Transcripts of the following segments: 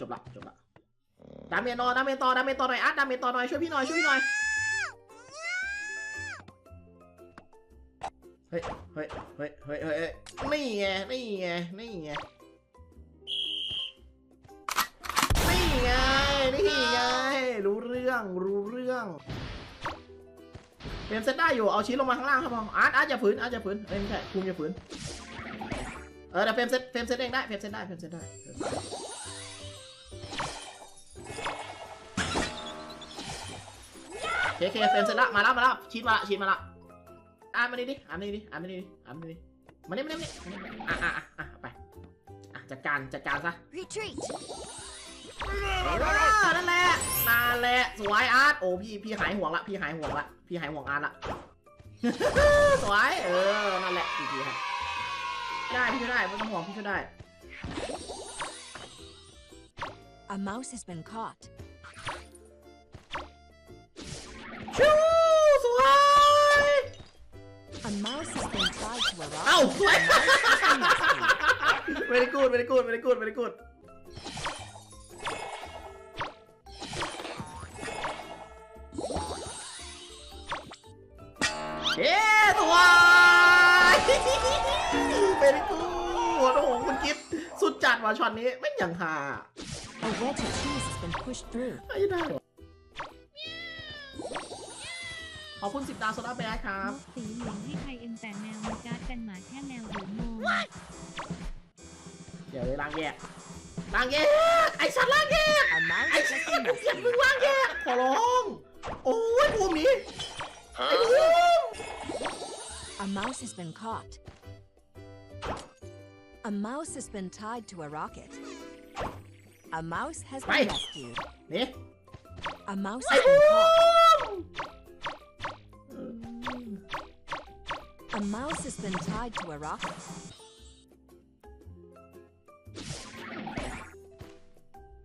จบละจบละดาเมจนอดาเมจต่อดาเมจต่อหน่อยอาร์ตดาเมจต่อหน่อยช่วยพี่หน่อยช่วยพี่หน่อยเฮ้ยเฮ้ยเฮ้ยเฮ้ยเฮ้ยนี่ไงนี่ไงนี่ไงนี่ไงนี่ไงรู้เรื่องรู้เรื่องเฟรมเซตได้อยู่เอาชิ้นลงมาข้างล่างครับพออาร์ตอาร์ตอย่าฝืนอาร์ตอย่าฝืนเอ้ยไม่ใช่ภูมิอย่าฝืนเออแต่เฟรมเซตเฟรมเซตเองได้เฟรมเซตได้เฟรมเซตได้ เฟรมเซตได้เคเคเฟรมเสร็จละมาแล้วมาแล้วชีดมาละชีดมาละอ่านมาดิดิอ่านมาดิดิอ่านมาดิดิอ่านมาดิดิมาเนี่ยมาเนี่ยมาเนี่ยอะอะอะอะไปอะจัดการจัดการซะ Retreat! เออนั่นแหละนั่นแหละสวยอาร์ตโอ้พี่พี่หายห่วงละพี่หายห่วงละพี่หายห่วงอาร์ตละสวยเออนั่นแหละพี่พี่ให้ได้พี่ช่วยได้ไม่ต้องห่วงพี่ช่วยได้ A mouse has been caught. เอ้าไม่ได้กูดไม่ได้กูดไม่ได้กูดไม่ได้กูดเย้าไม่ได้กูดโอ้โหคุณกิฟสุดจัดว่ะช็อตนี้ไม่อย่งหาไอ้ได้ ขอบคุณสิบดาวโซดาไปได้ครับสีเหลืองให้ใครเอ็มแต่แมวมาการ์ดกันหมาแค่แมวหรือโมเดี๋ยวเลยล้างแยกล้างแยก ไอ้สัตว์ล้างแยก A mouse ไอ้ has สัต been ว์อย่า rescued. เพิ่งล้างแยก ขอร้อง โอ้ยภูมินี้ไอ้ภูมิ A mouse has been caught. A mouse has been tied to a rocket. A mouse has been Right. rescued. นี่ A mouse ไอ้ has ภู been มิ A mouse has been tied to a rocket.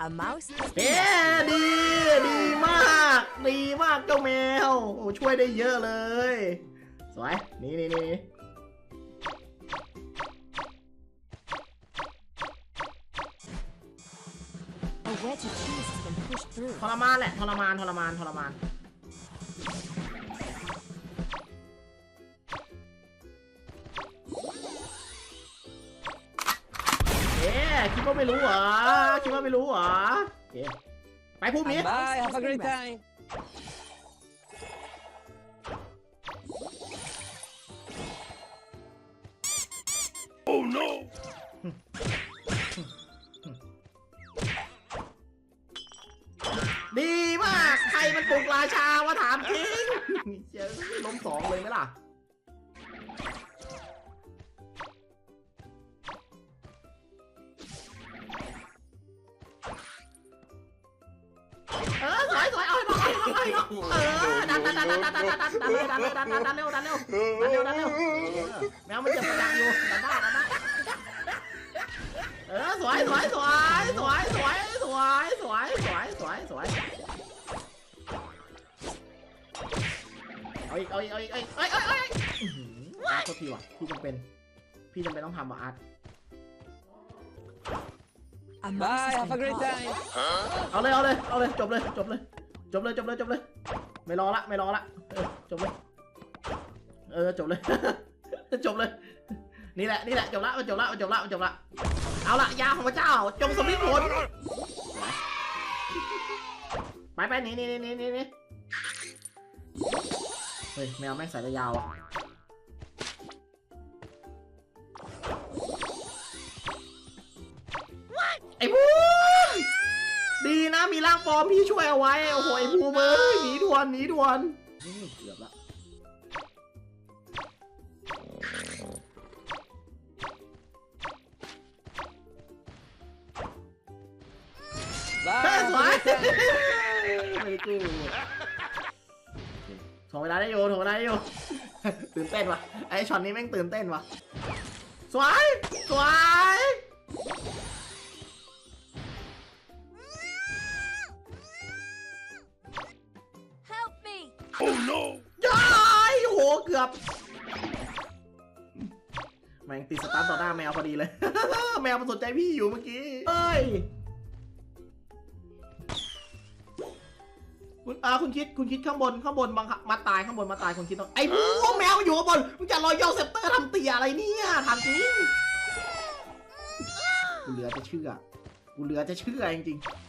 A mouse has เอ๊ been ดีดีมากดีมากเจ้าแมวโอ้ช่วยได้เยอะเลย สวย นี่นี่นี่ rescued. A wedge of cheese has been pushed through. ทรมานแหละทรมานทรมานทรมาน คิดว่าไม่รู้เหรอคิดว่าไม่รู้เหรอโอเคไปพรุ่งนี้ Bye, have a great time. ดีมาก ใครมันปลุกราชาวะถามจริงเจอล้มสองเลยไหมล่ะ เอาให้บอกเอาให้บอกเออดันดันดันดันดันดันดันดันดันเลยดันเลยดันดันดันเร็วดันเร็วดันเร็วดันเร็วเออแมวมันจะประดังอยู่ดันได้ดันได้เออสวยสวยสวยสวยสวยสวยสวยสวยสวยสวยเอาอีกเอาอีกเอาอีกเอาอีกเอ้ยเอ้ยเอ้ยอื้อหืออาร์ตโทษทีว่ะพี่จำเป็น พี่จำเป็นต้องทำว่ะอาร์ต A mouse Bye, has have a been great caught. time. เอาเลยเอาเลยเอาเลยจบเลยจบเลย จบเลยจบเลยจบเลย ไม่รอละไม่รอละจบเลย เออจบเลย จบเลย นี่แหละนี่แหละจบละจบละจบละจบละเอาละยาของพระเจ้า จงสำลิดผลไปไปนี่นี่นี่นี่นี่เฮ้ยแมวแม่งสายตายาวอะไอ้บู มีร่างปลอมพี่ช่วยเอาไว้ โอ้โหไอ้บูมเอ้ยหนีด่วนหนีด่วนเกือบละเฮ้ย Bye, สวยไม่ได้กูถ่วงเวลาได้อยู่ถ่วงเวลาได้อยู่ตื่นเต้นวะไอช็อตนี้แม่งตื่นเต้นวะสวย สวย no ย้ายโอ้หเกือบ แมงติดสตาร์ต่อหน้าแมวพอดีเลย แมวมันสนใจพี่อยู่เมื่อกี้เอ้ยคุณอาคุณคิดคุณคิดข้างบนข้างบนบังมาตายข้างบนมาตายคุณคิดต้องไอ้พวกแมวอยู่ข้างบนมึงจะรอยย่อเซปเตอร์ทำเตียอะไรเนี่ยทามจริงกูเหลือจะเชื่อกูเหลือจะเชื่อจริงๆ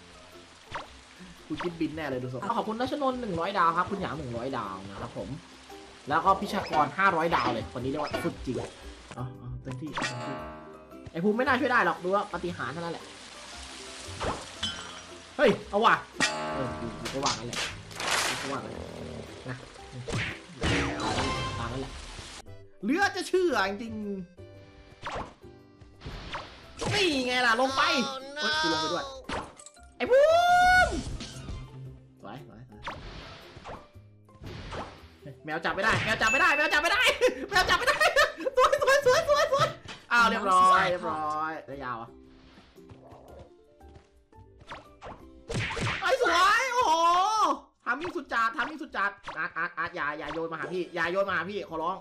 กูคิดบินแน่เลยดูสขอบคุณนัชนนท์หนึ่งร้อยดาวครับคุณหยางหนึ่งร้อยดาวนะครับผม แล้วก็พิชากรห้าร้อยดาวเลยคนนี้เรียกว่าสุดจริงเอาเอาเต็มที่เต็มที่ไอ้ภูมิไม่น่าช่วยได้หรอกดูว่าปาฏิหารย์เท่านั้นแหละเฮ้ยเอาว่ะเออกูกูก็ว่างั้นแหละกูก็ว่างั้นแหละนะตามนั้นแหละเหลือจะเชื่อจริงๆนี่ไงล่ะลงไปเฮ้ยกูลงไปด้วยไอ้ภูมิ แมวจับไม่ได้ แมวจับไม่ได้ แมวจับไม่ได้ แมวจับไม่ได้ สวยสวยสวยสวยสวยอ้าวเรียบร้อยเรียบร้อยได้ยาวอะไอ้ยสวยโอ้โหทามิ่งสุดจัดทามิ่งสุดจัดอาร์ตอาร์ตอาร์ตอย่าอย่าโยนมาหาพี่อย่าโยนมาหาพี่ขอร้อง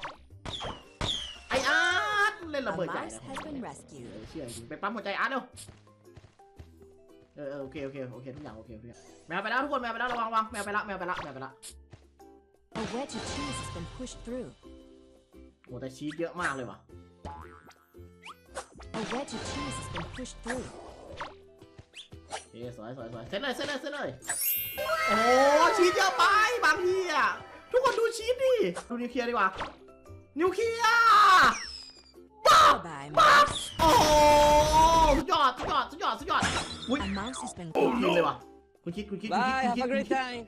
ไอ้อาร์ตเล่น A ระเบิดใหญ่ mouse นะ has been เอ rescued. อเชื่อจริงไปปั๊มหัวใจอาร์ตเร็วเออเออโอเคโอเคโอเคทุกอย่างโอเคทุกอย่างแมวไปแล้วทุกคนแมวไปแล้วระวังระวังแมวไปละแมวไปละแมวไปละ A wedge of cheese has been pushed through. โอ้แต่ชีสเยอะมากเลยว่ะ A wedge of cheese has been pushed through. โอเคสวยสวยสวยเซ็ตเลยเซ็ตเลยเซ็ตเลยโอ้ชีสเยอะไปบางทีอะทุกคนดูชีสดิดูนิวเคลียร์ดีกว่า นิวเคลียร์ Goodbye, mouse. โอ้โหสุดยอดสุดยอดสุดยอดสุดยอด A mouse has been โอ้ทีม killed. เลยว่ะ คุณคิดคุณคิดคุณคิด Bye, คุณคิด have a คุณ great คิด time.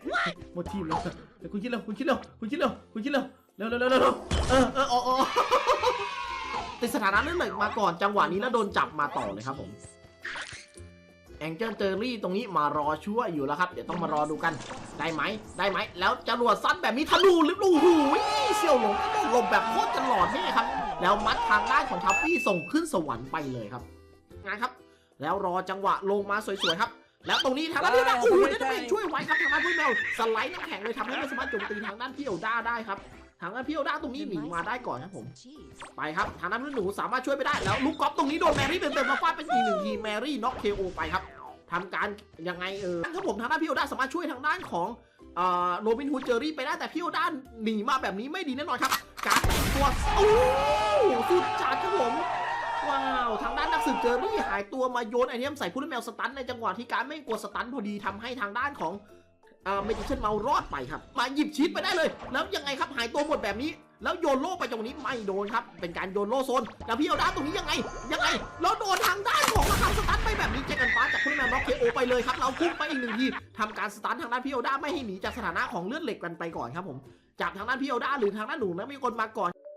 หมดทีมแล้วเดี๋ยวคุณคิดเร็วคุณคิดเร็วคุณคิดเร็วคุณคิดเร็วเร็วเร็วเร็วเร็วเร็วเออเออโอ้โอ้ติดสถานะเรื่องเหล็กมาก่อนจังหวะนี้แล้วโดนจับมาต่อเลยครับผมแองเจิลเจอรี่ตรงนี้มารอช่วยอยู่แล้วครับ เดี๋ยวต้องมารอดูกันได้ไหมได้ไหมแล้วจรวดซัดแบบนี้ทะลุหรือโอ้โหเสี่ยวหลงก็หลบแบบโคตรจะหลอดนี่ครับ แล้วมัดทางด้านของทัฟฟี่ส่งขึ้นสวรรค์ไปเลยครับงานครับ แล้วรอจังหวะลงมาสวยๆครับ แล้วตรงนี้ทางด้านพี่แมวโอ้โหจะเป็นช่วยไว้ครับทางด้านพี่แมวสไลด์น้ำแข็งเลยทำให้ไม่สามารถโจมตีทางด้านพี่โอด้าได้ครับทางด้านพี่โอด้าตรงนี้ The หนี mice มาได้ have ก่อนครับผม some cheese. ไปครับทางด้านพี่หนูสามารถช่วยไปได้แล้วลูกกอล์ฟตรงนี้โดนแมรี่เต็มๆมาฟาดเป็นอีกหนึ่งทีแมรี่น็อกเคโอไปครับทำการยังไงเออครับผมทางด้านพี่โอด้าสามารถช่วยทางด้านของเอ่อโรบินฮูดเจอรี่ไปได้แต่พี่โอด้าหนีมาแบบนี้ไม่ดีแน่นอนครับ การแต่งตัวโอ้สุดจัดครับผม ว้าว ทางด้านนักสืบเจอรี่หายตัวมาโยนไอเทมใส่ผู้เล่นแมวสตันในจังหวะที่การไม่กลัวสตันพอดีทำให้ทางด้านของเอ่อเมจิเชนเมารอดไปครับ มาหยิบชีตไปได้เลย แล้วยังไงครับหายตัวหมดแบบนี้ แล้วโยนโล่ไปตรงนี้ไม่โดนครับ เป็นการโยนโล่โซน แล้วพี่เอาด้านตรงนี้ยังไง ยังไง แล้วโดนทางด้านของระคังสตันไปแบบนี้เจอกันฟ้าจากผู้เล่นแมวน็อกเคโอไปเลยครับ เราพุ่งไปอีกหนึ่งทีทำการสตันทางด้านพี่เอาด้าไม่ให้หนีจากสถานะของเลือดเหล็กกันไปก่อนครับผม จากทางด้านพี่เอาด้าหรือทางด้านหนูนะมีคนมาก่อน